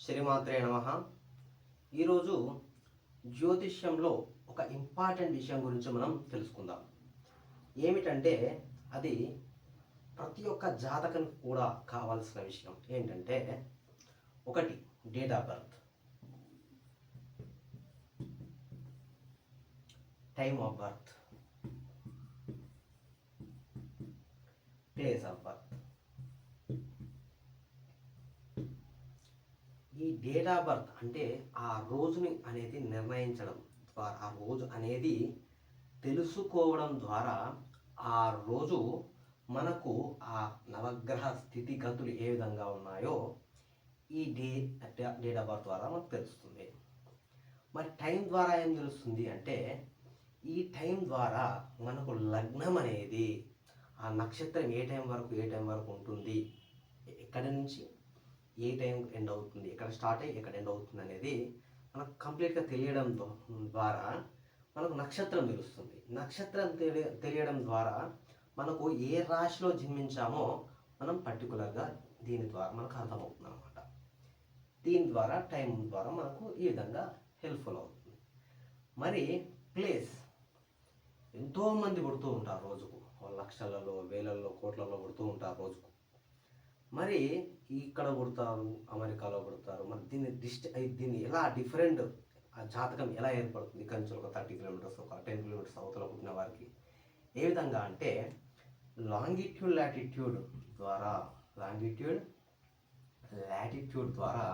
శ్రీమాత్రే నమ. ఈరోజు జ్యోతిష్యంలో ఒక ఇంపార్టెంట్ విషయం గురించి మనం తెలుసుకుందాం. ఏమిటంటే అది ప్రతి ఒక్క జాతకానికి కూడా కావాల్సిన విషయం ఏంటంటే ఒకటి date of birth time of birth place of birth ఈ డేట్ ఆఫ్ బర్త్ అంటే ఆ రోజుని అనేది నిర్ణయించడం ద్వారా ఆ రోజు అనేది తెలుసుకోవడం ద్వారా ఆ రోజు మనకు ఆ నవగ్రహ స్థితిగతులు ఏ విధంగా ఉన్నాయో ఈ డే డేట్ ఆఫ్ బర్త్ ద్వారా మనకు తెలుస్తుంది. మరి టైం ద్వారా ఏం తెలుస్తుంది అంటే ఈ టైం ద్వారా మనకు లగ్నం అనేది ఆ నక్షత్రం ఏ టైం వరకు ఏ టైం వరకు ఉంటుంది ఎక్కడి నుంచి? ఏ టైం ఎండ్ అవుతుంది ఎక్కడ స్టార్ట్ అయ్యి ఎక్కడ ఎండ్ అవుతుంది అనేది మనకు కంప్లీట్గా తెలియడం ద్వారా మనకు నక్షత్రం తెలుస్తుంది. నక్షత్రం తెలియ తెలియడం ద్వారా మనకు ఏ రాశిలో జన్మించామో మనం పర్టికులర్గా దీని ద్వారా మనకు అర్థమవుతుంది అనమాట దీని ద్వారా టైం ద్వారా మనకు ఈ విధంగా హెల్ప్ఫుల్ అవుతుంది. మరి ప్లేస్ ఎంతోమంది పుడుతూ ఉంటారు రోజుకు. లక్షలలో వేలల్లో కోట్లలో పుడుతూ ఉంటారు రోజుకు. మరి ఇక్కడ పుడతారు అమెరికాలో పుడతారు మరి దీన్ని డిస్ట్ దీన్ని ఎలా డిఫరెంట్ ఆ జాతకం ఎలా ఏర్పడుతుంది? ఇక్కడ ఒక థర్టీ కిలోమీటర్స్ ఒక టెన్ కిలోమీటర్స్ అవతల పుట్టిన వారికి. ఏ విధంగా అంటే లాంగిట్యూడ్ లాటిట్యూడ్ ద్వారా లాంగిట్యూడ్ లాటిట్యూడ్ ద్వారా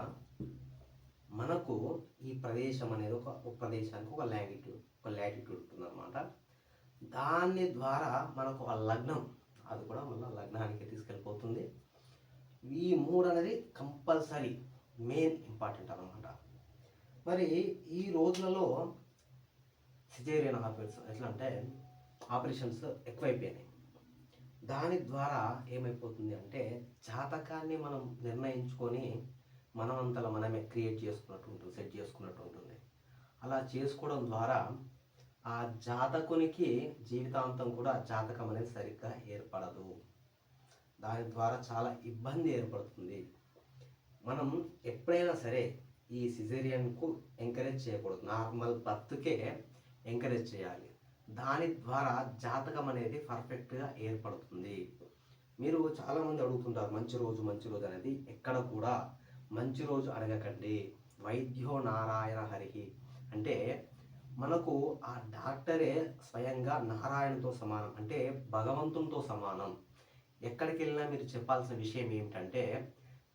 మనకు ఈ ప్రదేశం అనేది ఒక ఒక ప్రదేశానికి ఒక లాంగిట్యూడ్ ఒక లాటిట్యూడ్ ఉంటుందన్నమాట. దాని ద్వారా మనకు ఆ లగ్నం అది కూడా మళ్ళీ లగ్నానికి తీసుకెళ్ళిపోతుంది. ఈ మూడు అనేది కంపల్సరీ మెయిన్ ఇంపార్టెంట్ అనమాట మరి ఈ రోజులలో సిజేరియన్ ఆపరేషన్స్ ఎట్లా అంటే ఆపరేషన్స్ ఎక్కువైపోయినాయి. దాని ద్వారా ఏమైపోతుంది అంటే జాతకాన్ని మనం నిర్ణయించుకొని మనమంతల మనమే క్రియేట్ చేసుకున్నట్టు ఉంటుంది సెట్ చేసుకున్నట్టు ఉంటుంది. అలా చేసుకోవడం ద్వారా ఆ జాతకునికి జీవితాంతం కూడా జాతకం అనేది సరిగ్గా ఏర్పడదు. దాని ద్వారా చాలా ఇబ్బంది ఏర్పడుతుంది. మనం ఎప్పుడైనా సరే ఈ సిజేరియన్కు ఎంకరేజ్ చేయకూడదు. నార్మల్ బర్త్కే ఎంకరేజ్ చేయాలి. దాని ద్వారా జాతకం అనేది పర్ఫెక్ట్గా ఏర్పడుతుంది. మీరు చాలామంది అడుగుతుంటారు మంచి రోజు మంచి రోజు అనేది ఎక్కడ కూడా మంచి రోజు అడగకండి. వైద్యో నారాయణ హరిహి అంటే మనకు ఆ డాక్టరే స్వయంగా నారాయణతో సమానం. అంటే భగవంతునితో సమానం. ఎక్కడికి వెళ్ళినా మీరు చెప్పాల్సిన విషయం ఏమిటంటే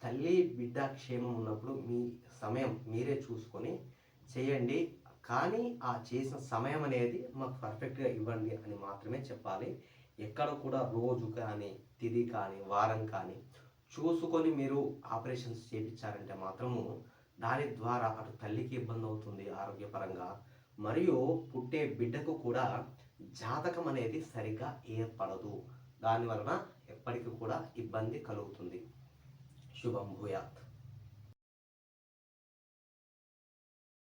తల్లి బిడ్డ క్షేమం ఉన్నప్పుడు మీ సమయం మీరే చూసుకొని చేయండి. కానీ ఆ చేసిన సమయం అనేది మాకు పర్ఫెక్ట్గా ఇవ్వండి అని మాత్రమే చెప్పాలి. ఎక్కడ కూడా రోజు కానీ తిది కానీ వారం కానీ చూసుకొని మీరు ఆపరేషన్స్ చేయించారంటే మాత్రము దాని ద్వారా అటు తల్లికి ఇబ్బంది అవుతుంది ఆరోగ్యపరంగా. మరియు పుట్టే బిడ్డకు కూడా జాతకం అనేది సరిగ్గా ఏర్పడదు. దాని వలన ఎప్పటికీ కూడా ఇబ్బంది కలుగుతుంది. శుభం భూయాత్.